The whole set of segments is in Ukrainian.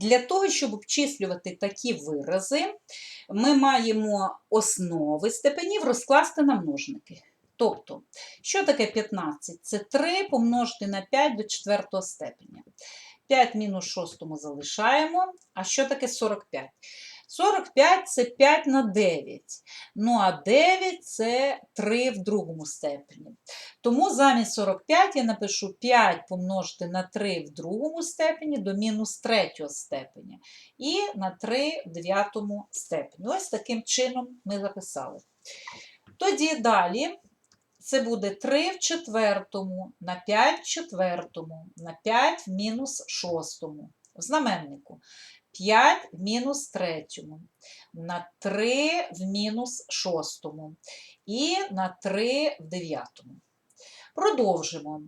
Для того, щоб обчислювати такі вирази, ми маємо основи степенів розкласти на множники. Тобто, що таке 15? Це 3 помножити на 5 до 4 степеня. 5 мінус 6 залишаємо. А що таке 45? 45 це 5 на 9. Ну а 9 це 3 в другому степені. Тому замість 45 я напишу 5 помножити на 3 в другому степені до мінус 3 степеня. І на 3 в дев'ятому степені. Ось таким чином ми записали. Тоді далі це буде 3 в четвертому, на 5 в четвертому, на 5 в мінус шостому. В знаменнику 5 в мінус третьому, на 3 в мінус шостому і на 3 в дев'ятому. Продовжимо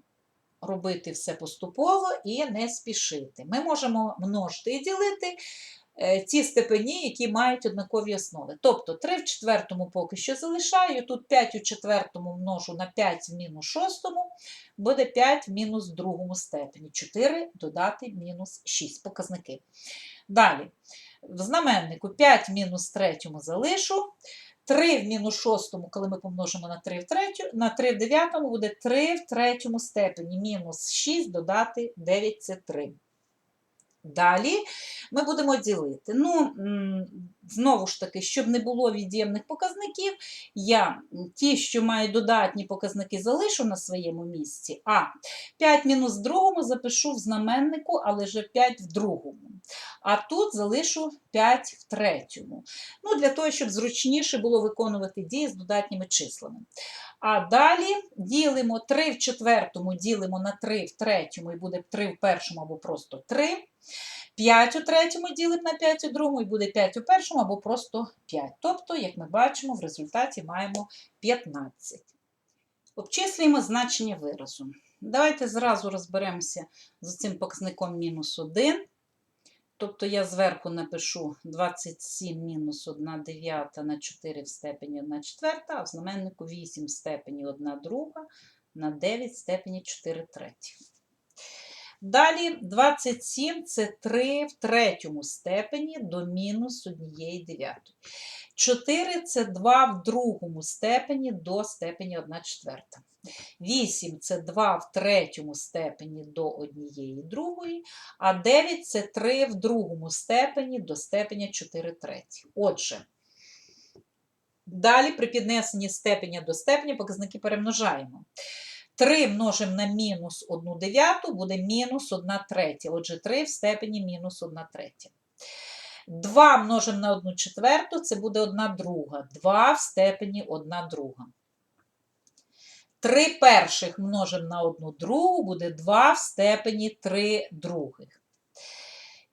робити все поступово і не спішити. Ми можемо множити і ділити е, ті степені, які мають однакові основи. Тобто 3 в четвертому поки що залишаю, тут 5 у четвертому множу на 5 в мінус шостому, буде 5 в мінус другому степені. 4 додати мінус 6 показники. Далі, в знаменнику 5 мінус третьому залишу. 3 в мінус шостому, коли ми помножимо на 3 в третю, на 3 в дев'ятому буде 3 в третьому степені. Мінус 6 додати 9 це 3. Далі ми будемо ділити. Ну, знову ж таки, щоб не було від'ємних показників, я ті, що мають додатні показники, залишу на своєму місці, а 5 мінус другому запишу в знаменнику, але вже 5 в другому. А тут залишу 5 в третьому. Ну, Для того, щоб зручніше було виконувати дії з додатніми числами. А далі ділимо 3 в четвертому, ділимо на 3 в третьому, і буде 3 в першому або просто 3. 5 у третьому ділимо на 5 у другому, і буде 5 у першому або просто 5. Тобто, як ми бачимо, в результаті маємо 15. Обчислюємо значення виразу. Давайте зразу розберемося з цим показником мінус 1. Тобто я зверху напишу 27 мінус 1 дев'ята на 4 в степені 1 четверта, а в знаменнику 8 в степені 1 друга на 9 в степені 4 треті. Далі 27 це 3 в третьому степені до мінус 1 дев'ятої. 4 це 2 в другому степені до степені 1 четверта. 8 це 2 в третьому степені до однієї другої, а 9 це 3 в другому степені до степеня 4 треті. Отже, далі при піднесенні степеня до степеня показники перемножаємо. 3 множимо на мінус 1 дев'яту, буде мінус 1 третя. Отже, 3 в степені мінус 1 третя. 2 множимо на 1 четверту, це буде 1 друга. 2 в степені 1 друга. 3 перших множимо на 1 другу, буде 2 в степені 3 других.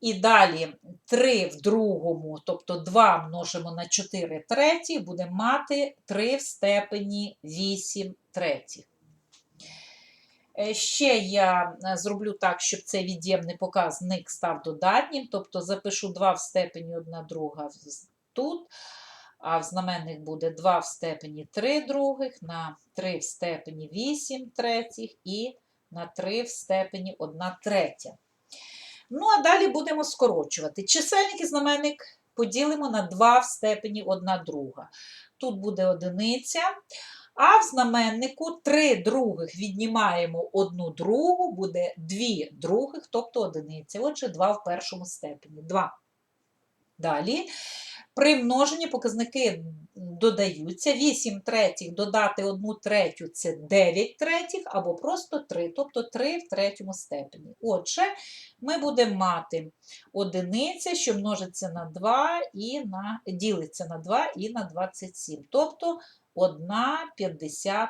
І далі 3 в другому, тобто 2 множимо на 4 треті, буде мати 3 в степені 8 третіх. Е, Ще я е, зроблю так, щоб цей від'ємний показник став додатнім, тобто запишу 2 в степені 1 друга тут, а в знаменник буде 2 в степені 3 других, на 3 в степені 8 третіх і на 3 в степені 1 третя. Ну, а далі будемо скорочувати. Чисельник і знаменник поділимо на 2 в степені 1 друга. Тут буде одиниця. А в знаменнику 3 других віднімаємо 1 другу, буде 2 других, тобто одиниця. Отже, 2 в першому степені. 2. Далі. При множенні показники додаються. 8 третіх додати 1 третю це 9 третіх, або просто 3, тобто 3 в третьому степені. Отже, ми будемо мати одиниця, що множиться на 2 і на, ділиться на 2 і на 27. Тобто 1,54.